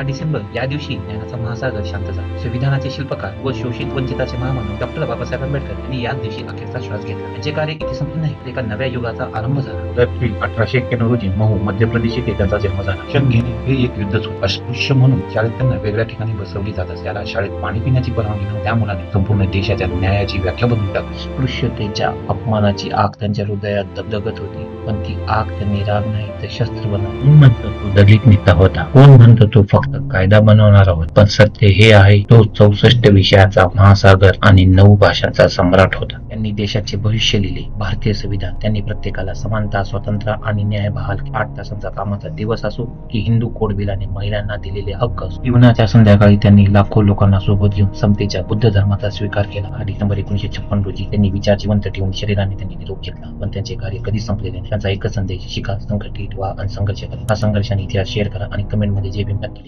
दहा डिसेंबर या दिवशी ज्ञानाचा महासागर शांत झाला संविधानाचे शिल्पकार व शोषित वंचिताचे महामानव डॉक्टर बाबासाहेब आंबेडकर यांनी याच दिवशी अखेरचा श्वास घेतला. त्यांचे कार्य इथे संपले नाही एका नव्या युगाचा आरंभ झाला. एप्रिल अठराशे एक्क्याण्णव रोजी महू मध्य प्रदेश येथे त्यांचा जन्म झाला. शिक्षण घेणे हे एक युद्धच होते अस्पृश्य म्हणून शाळेत त्यांना वेगळ्या ठिकाणी बसवली जात असे त्याला शाळेत पाणी पिण्याची परवानगी नव्हती त्या मुलाने संपूर्ण देशाच्या न्यायाची व्याख्या बनवून टाकली. स्पृश्यतेच्या अपमानाची आग त्यांच्या हृदयात दगदगत होती. पण ती आग त्यांनी राग नाही तर शस्त्र बनवली. कोण म्हणतो तो दलित नेता होता? कोण म्हणतो तो फक्त कायदा बनवणारा होता पण सत्य हे आहे तो चौसष्ट विषयाचा महासागर आणि नऊ भाषांचा सम्राट होता. त्यांनी देशाचे भविष्य लिहिले. भारतीय संविधान त्यांनी प्रत्येकाला समानता स्वतंत्र आणि न्याय बहाल आठ तासांचा कामाचा दिवस असो की हिंदू कोड बिलाने महिलांना दिलेले हक्क असो. जीवनाच्या संध्याकाळी त्यांनी लाखो लोकांना सोबत घेऊन समतेच्या बुद्ध धर्माचा स्वीकार केला. आठ डिसेंबर एकोणीशे छप्पन रोजी त्यांनी विचार जिवंत ठेवून शरीराने त्यांनी निरोप घेतला. पण त्यांचे कार्य कधी संपलेले नाही. त्यांचा एकच संदेश शिका संघटित व्हा आणि संघर्ष करा. हा संघर्षाने इतिहास शेअर करा आणि कमेंटमध्ये जे भीम नक्की